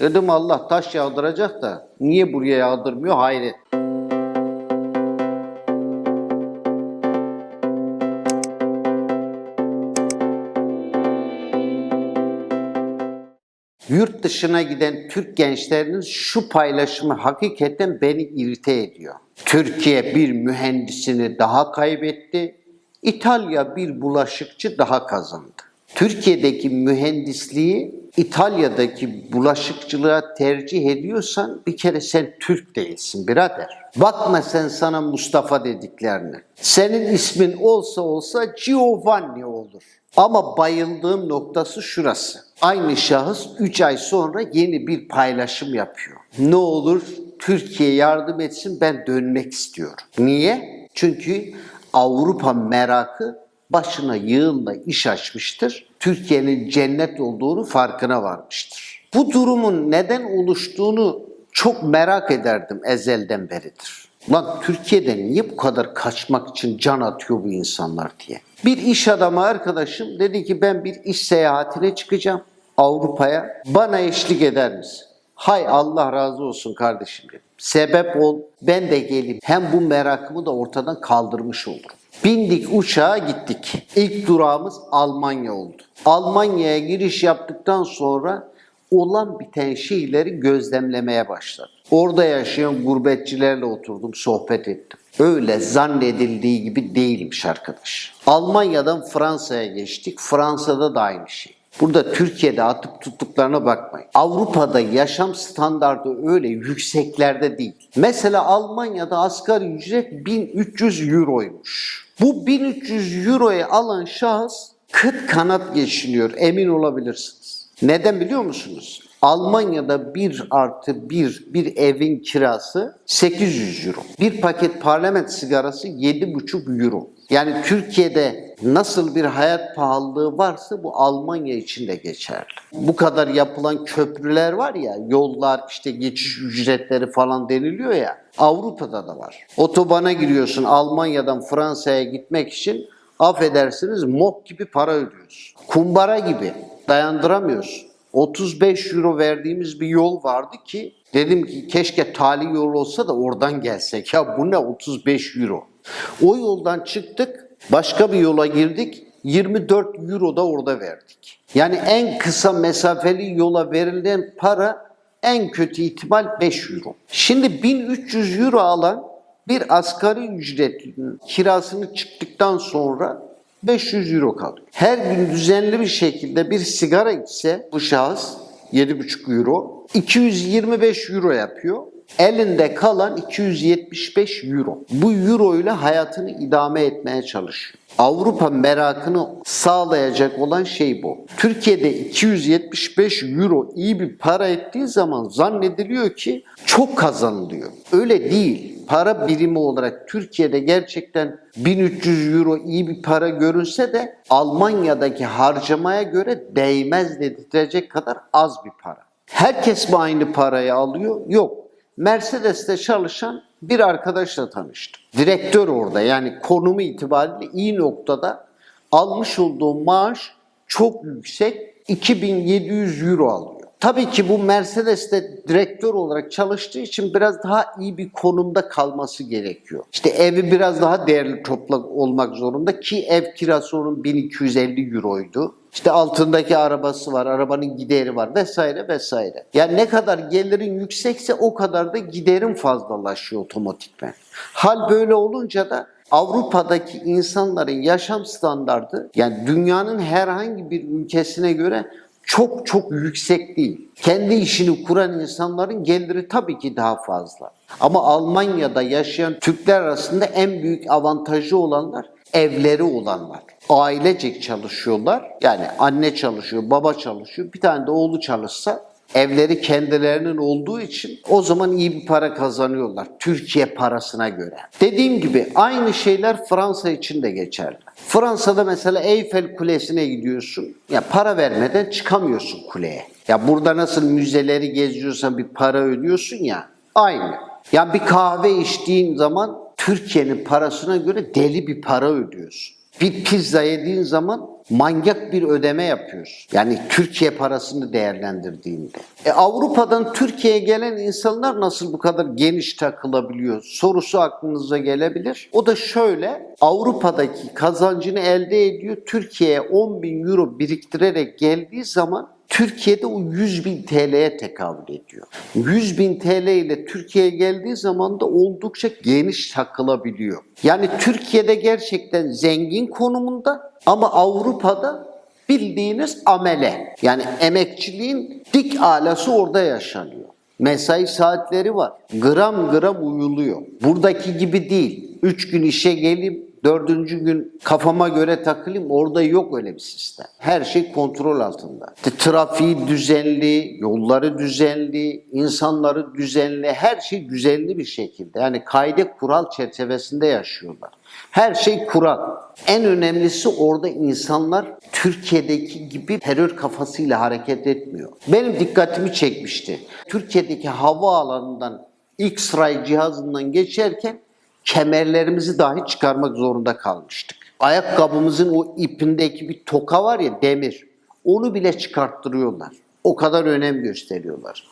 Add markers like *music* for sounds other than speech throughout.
Dedim Allah taş yağdıracak da niye buraya yağdırmıyor hayret. Yurt dışına giden Türk gençlerinin şu paylaşımı hakikaten beni irite ediyor. Türkiye bir mühendisini daha kaybetti, İtalya bir bulaşıkçı daha kazandı. Türkiye'deki mühendisliği İtalya'daki bulaşıkçılığa tercih ediyorsan bir kere sen Türk değilsin birader. Bakma sen sana Mustafa dediklerine. Senin ismin olsa olsa Giovanni olur. Ama bayıldığım noktası şurası. Aynı şahıs 3 ay sonra yeni bir paylaşım yapıyor. Ne olur Türkiye yardım etsin ben dönmek istiyorum. Niye? Çünkü Avrupa merakı başına yığınla iş açmıştır. Türkiye'nin cennet olduğunu farkına varmıştır. Bu durumun neden oluştuğunu çok merak ederdim ezelden beridir. Lan Türkiye'de niye bu kadar kaçmak için can atıyor bu insanlar diye. Bir iş adamı arkadaşım dedi ki ben bir iş seyahatine çıkacağım Avrupa'ya. Bana eşlik eder misin? Hay Allah razı olsun kardeşim dedim. Sebep ol ben de geleyim. Hem bu merakımı da ortadan kaldırmış olurum. Bindik uçağa gittik. İlk durağımız Almanya oldu. Almanya'ya giriş yaptıktan sonra olan biten şeyleri gözlemlemeye başladım. Orada yaşayan gurbetçilerle oturdum, sohbet ettim. Öyle zannedildiği gibi değilmiş arkadaş. Almanya'dan Fransa'ya geçtik. Fransa'da da aynı şey. Burada Türkiye'de atıp tuttuklarına bakmayın. Avrupa'da yaşam standardı öyle yükseklerde değil. Mesela Almanya'da asgari ücret 1300 euroymuş. Bu 1300 euroyu alan şahıs kıt kanat geçiniyor emin olabilirsiniz. Neden biliyor musunuz? Almanya'da 1 artı 1 bir evin kirası 800 euro. Bir paket parlament sigarası 7,5 euro. Yani Türkiye'de nasıl bir hayat pahalılığı varsa bu Almanya için de geçerli. Bu kadar yapılan köprüler var ya, yollar işte geçiş ücretleri falan deniliyor ya. Avrupa'da da var. Otobana giriyorsun Almanya'dan Fransa'ya gitmek için affedersiniz mop gibi para ödüyorsun. Kumbara gibi dayandıramıyorsun. 35 euro verdiğimiz bir yol vardı ki dedim ki keşke tali yol olsa da oradan gelsek. Ya bu ne 35 euro. O yoldan çıktık başka bir yola girdik 24 euro da orada verdik. Yani en kısa mesafeli yola verilen para en kötü ihtimal 5 euro. Şimdi 1300 euro alan bir asgari ücretlinin kirasını çıktıktan sonra 500 euro kalıyor. Her gün düzenli bir şekilde bir sigara içse bu şahıs 7,5 euro 225 euro yapıyor. Elinde kalan 275 euro. Bu euro ile hayatını idame etmeye çalışıyor. Avrupa merakını sağlayacak olan şey bu. Türkiye'de 275 euro iyi bir para ettiği zaman zannediliyor ki çok kazanılıyor. Öyle değil. Para birimi olarak Türkiye'de gerçekten 1300 euro iyi bir para görünse de Almanya'daki harcamaya göre değmez dedirtecek kadar az bir para. Herkes mi aynı parayı alıyor? Yok. Mercedes'te çalışan bir arkadaşla tanıştım. Direktör orada yani konumu itibariyle iyi noktada almış olduğu maaş çok yüksek 2700 euro alıyor. Tabii ki bu Mercedes'te direktör olarak çalıştığı için biraz daha iyi bir konumda kalması gerekiyor. İşte evi biraz daha değerli toprak olmak zorunda ki ev kirası onun 1250 euroydu. İşte altındaki arabası var, arabanın gideri var vesaire vesaire. Yani ne kadar gelirin yüksekse o kadar da giderin fazlalaşıyor otomatikmen. Hal böyle olunca da Avrupa'daki insanların yaşam standardı yani dünyanın herhangi bir ülkesine göre çok çok yüksek değil. Kendi işini kuran insanların geliri tabii ki daha fazla. Ama Almanya'da yaşayan Türkler arasında en büyük avantajı olanlar evleri olanlar. Ailecek çalışıyorlar. Yani anne çalışıyor, baba çalışıyor. Bir tane de oğlu çalışsa evleri kendilerinin olduğu için o zaman iyi bir para kazanıyorlar. Türkiye parasına göre. Dediğim gibi aynı şeyler Fransa için de geçerli. Fransa'da mesela Eyfel Kulesi'ne gidiyorsun. Ya para vermeden çıkamıyorsun kuleye. Ya burada nasıl müzeleri geziyorsan bir para ödüyorsun ya. Aynı. Ya bir kahve içtiğin zaman Türkiye'nin parasına göre deli bir para ödüyorsun. Bir pizza yediğin zaman manyak bir ödeme yapıyoruz. Yani Türkiye parasını değerlendirdiğinde. E, Avrupa'dan Türkiye'ye gelen insanlar nasıl bu kadar geniş takılabiliyor? Sorusu aklınıza gelebilir. O da şöyle, Avrupa'daki kazancını elde ediyor. Türkiye'ye 10 bin euro biriktirerek geldiği zaman Türkiye'de o 100 bin TL'ye tekabül ediyor. 100 bin TL ile Türkiye'ye geldiği zaman da oldukça geniş takılabiliyor. Yani Türkiye'de gerçekten zengin konumunda ama Avrupa'da bildiğiniz amele. Yani emekçiliğin dik alası orada yaşanıyor. Mesai saatleri var. Gram gram uyuluyor. Buradaki gibi değil. Üç gün işe geleyim, dördüncü gün kafama göre takılayım. Orada yok öyle bir sistem. Her şey kontrol altında. Trafiği düzenli, yolları düzenli, insanları düzenli, her şey düzenli bir şekilde. Yani kaide kural çerçevesinde yaşıyorlar. Her şey kural. En önemlisi orada insanlar Türkiye'deki gibi terör kafasıyla hareket etmiyor. Benim dikkatimi çekmişti. Türkiye'deki havaalanından X-ray cihazından geçerken kemerlerimizi dahi çıkarmak zorunda kalmıştık. Ayakkabımızın o ipindeki bir toka var ya demir. Onu bile çıkarttırıyorlar. O kadar önem gösteriyorlar.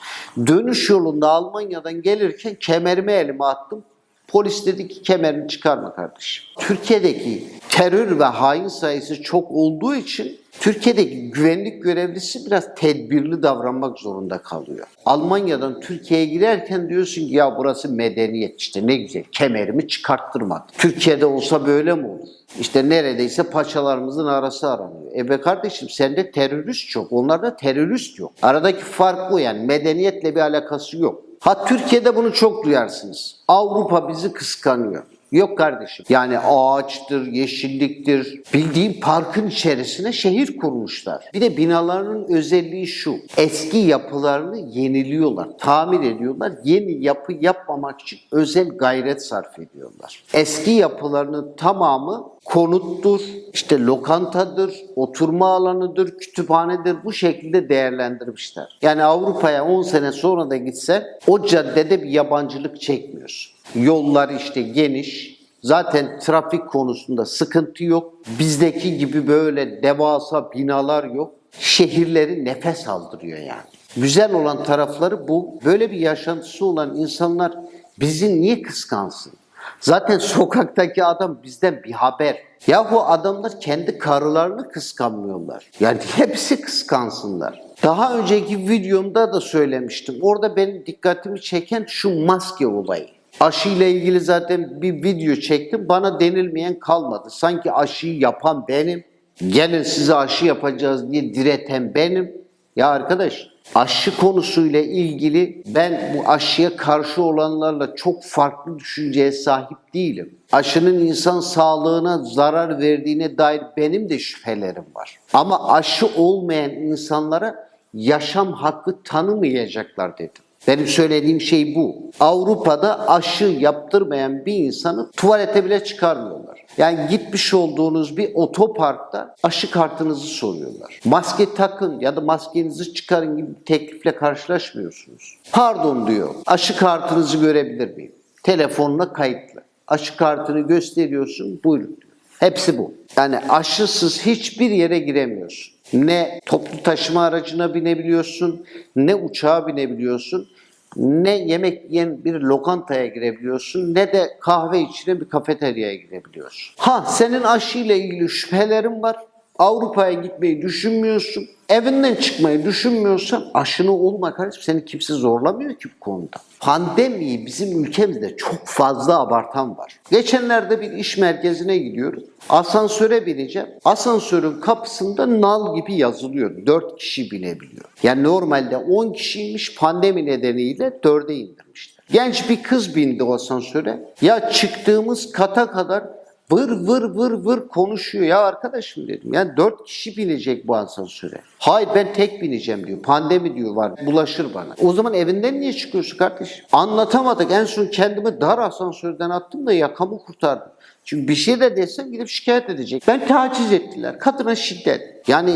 Dönüş yolunda Almanya'dan gelirken kemerimi elime attım. Polis dedi ki kemerini çıkarma kardeşim. Türkiye'deki terör ve hain sayısı çok olduğu için Türkiye'deki güvenlik görevlisi biraz tedbirli davranmak zorunda kalıyor. Almanya'dan Türkiye'ye girerken diyorsun ki ya burası medeniyet işte ne güzel kemerimi çıkarttırmadı. Türkiye'de olsa böyle mi olur? İşte neredeyse paçalarımızın arası aranıyor. E be kardeşim sende terörist çok, onlarda terörist yok. Aradaki fark bu yani medeniyetle bir alakası yok. Ha Türkiye'de bunu çok duyarsınız. Avrupa bizi kıskanıyor. Yok kardeşim. Yani ağaçtır, yeşilliktir. Bildiğin parkın içerisine şehir kurmuşlar. Bir de binaların özelliği şu. Eski yapılarını yeniliyorlar, tamir ediyorlar. Yeni yapı yapmamak için özel gayret sarf ediyorlar. Eski yapılarının tamamı konuttur, işte lokantadır, oturma alanıdır, kütüphanedir bu şekilde değerlendirmişler. Yani Avrupa'ya 10 sene sonra da gitsen o caddede bir yabancılık çekmiyorsun. Yollar işte geniş. Zaten trafik konusunda sıkıntı yok. Bizdeki gibi böyle devasa binalar yok. Şehirleri nefes aldırıyor yani. Güzel olan tarafları bu. Böyle bir yaşantısı olan insanlar bizi niye kıskansın? Zaten sokaktaki adam bizden bir haber. Yahu adamlar kendi karılarını kıskanmıyorlar. Yani *laughs* hepsi kıskansınlar. Daha önceki videomda da söylemiştim. Orada benim dikkatimi çeken şu maske olayı. Aşı ile ilgili zaten bir video çektim. Bana denilmeyen kalmadı. Sanki aşıyı yapan benim. Gelin size aşı yapacağız diye direten benim. Ya arkadaş aşı konusuyla ilgili ben bu aşıya karşı olanlarla çok farklı düşünceye sahip değilim. Aşının insan sağlığına zarar verdiğine dair benim de şüphelerim var. Ama aşı olmayan insanlara yaşam hakkı tanımayacaklar dedim. Benim söylediğim şey bu. Avrupa'da aşı yaptırmayan bir insanı tuvalete bile çıkarmıyorlar. Yani gitmiş olduğunuz bir otoparkta aşı kartınızı soruyorlar. Maske takın ya da maskenizi çıkarın gibi bir teklifle karşılaşmıyorsunuz. Pardon diyor. Aşı kartınızı görebilir miyim? Telefonuna kayıtlı. Aşı kartını gösteriyorsun. Buyurun diyor. Hepsi bu. Yani aşısız hiçbir yere giremiyorsun. Ne toplu taşıma aracına binebiliyorsun, ne uçağa binebiliyorsun, ne yemek yiyen bir lokantaya girebiliyorsun, ne de kahve içine bir kafeteryaya girebiliyorsun. Ha senin aşıyla ilgili şüphelerin var. Avrupa'ya gitmeyi düşünmüyorsun. Evinden çıkmayı düşünmüyorsan aşını olma kardeşim. Seni kimse zorlamıyor ki bu konuda. Pandemiyi bizim ülkemizde çok fazla abartan var. Geçenlerde bir iş merkezine gidiyoruz. Asansöre bineceğim. Asansörün kapısında nal gibi yazılıyor. 4 kişi binebiliyor. Yani normalde 10 kişiymiş pandemi nedeniyle 4'e indirmişler. Genç bir kız bindi o asansöre. Ya çıktığımız kata kadar vır vır vır vır konuşuyor. Ya arkadaşım dedim yani dört kişi binecek bu asansöre. Hayır ben tek bineceğim diyor. Pandemi diyor var bulaşır bana. O zaman evinden niye çıkıyorsun kardeşim? Anlatamadık. En son kendimi dar asansörden attım da yakamı kurtardım. Çünkü bir şey de desem gidip şikayet edecek. Ben taciz ettiler. Kadına şiddet. Yani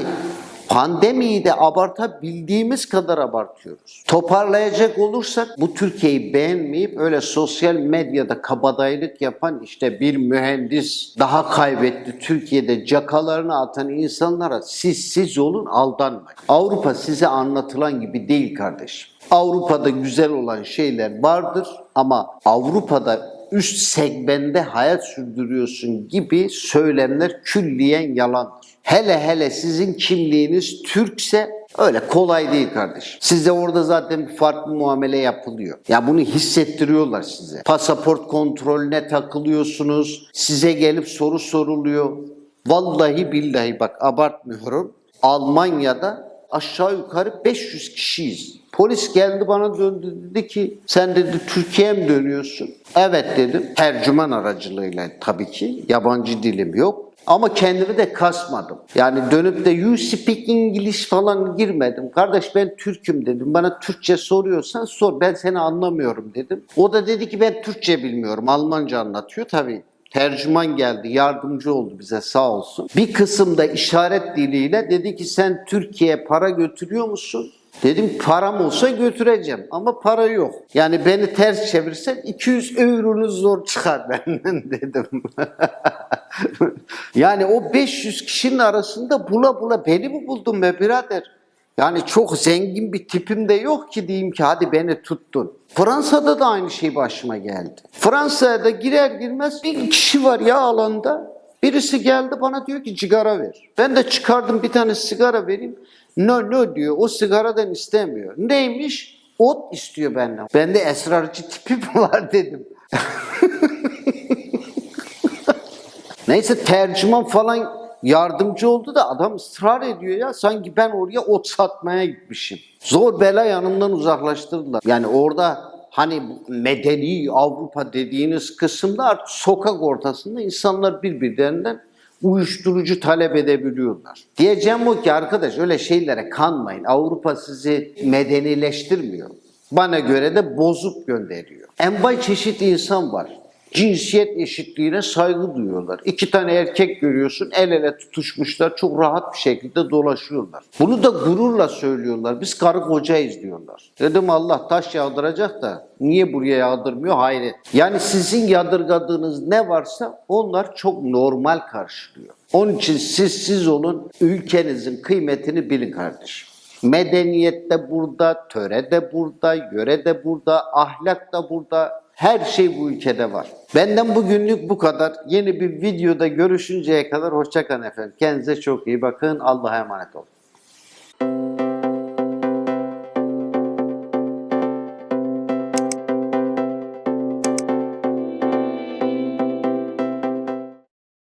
Pandemiyi de abartabildiğimiz kadar abartıyoruz. Toparlayacak olursak bu Türkiye'yi beğenmeyip öyle sosyal medyada kabadayılık yapan işte bir mühendis daha kaybetti. Türkiye'de cakalarını atan insanlara siz siz olun aldanmayın. Avrupa size anlatılan gibi değil kardeşim. Avrupa'da güzel olan şeyler vardır ama Avrupa'da üst segmente hayat sürdürüyorsun gibi söylemler külliyen yalandır. Hele hele sizin kimliğiniz Türkse öyle kolay değil kardeşim. Size orada zaten farklı muamele yapılıyor. Ya bunu hissettiriyorlar size. Pasaport kontrolüne takılıyorsunuz. Size gelip soru soruluyor. Vallahi billahi bak abartmıyorum. Almanya'da aşağı yukarı 500 kişiyiz. Polis geldi bana döndü dedi ki sen dedi Türkiye'ye mi dönüyorsun? Evet dedim. Tercüman aracılığıyla tabii ki. Yabancı dilim yok. Ama kendimi de kasmadım. Yani dönüp de you speak English falan girmedim. Kardeş ben Türk'üm dedim. Bana Türkçe soruyorsan sor. Ben seni anlamıyorum dedim. O da dedi ki ben Türkçe bilmiyorum. Almanca anlatıyor tabii. Tercüman geldi, yardımcı oldu bize sağ olsun. Bir kısımda işaret diliyle dedi ki sen Türkiye'ye para götürüyor musun? Dedim param olsa götüreceğim ama para yok. Yani beni ters çevirsen 200 euronu zor çıkar *laughs* benden dedim. *laughs* yani o 500 kişinin arasında bula bula beni mi buldun be birader? Yani çok zengin bir tipim de yok ki diyeyim ki hadi beni tuttun. Fransa'da da aynı şey başıma geldi. Fransa'ya da girer girmez bir kişi var ya alanda. Birisi geldi bana diyor ki sigara ver. Ben de çıkardım bir tane sigara vereyim. No no diyor o sigaradan istemiyor. Neymiş? Ot istiyor benden. Bende esrarcı tipi mi *laughs* var dedim. *laughs* Neyse tercüman falan yardımcı oldu da adam ısrar ediyor ya. Sanki ben oraya ot satmaya gitmişim. Zor bela yanımdan uzaklaştırdılar. Yani orada hani medeni Avrupa dediğiniz kısımda artık sokak ortasında insanlar birbirlerinden uyuşturucu talep edebiliyorlar. Diyeceğim o ki arkadaş öyle şeylere kanmayın. Avrupa sizi medenileştirmiyor. Bana göre de bozup gönderiyor. Envai çeşit insan var cinsiyet eşitliğine saygı duyuyorlar. İki tane erkek görüyorsun el ele tutuşmuşlar çok rahat bir şekilde dolaşıyorlar. Bunu da gururla söylüyorlar. Biz karı kocayız diyorlar. Dedim Allah taş yağdıracak da niye buraya yağdırmıyor hayret. Yani sizin yadırgadığınız ne varsa onlar çok normal karşılıyor. Onun için siz siz olun ülkenizin kıymetini bilin kardeşim. Medeniyet de burada, töre de burada, yöre de burada, ahlak da burada. Her şey bu ülkede var. Benden bugünlük bu kadar. Yeni bir videoda görüşünceye kadar hoşçakalın efendim. Kendinize çok iyi bakın. Allah'a emanet olun.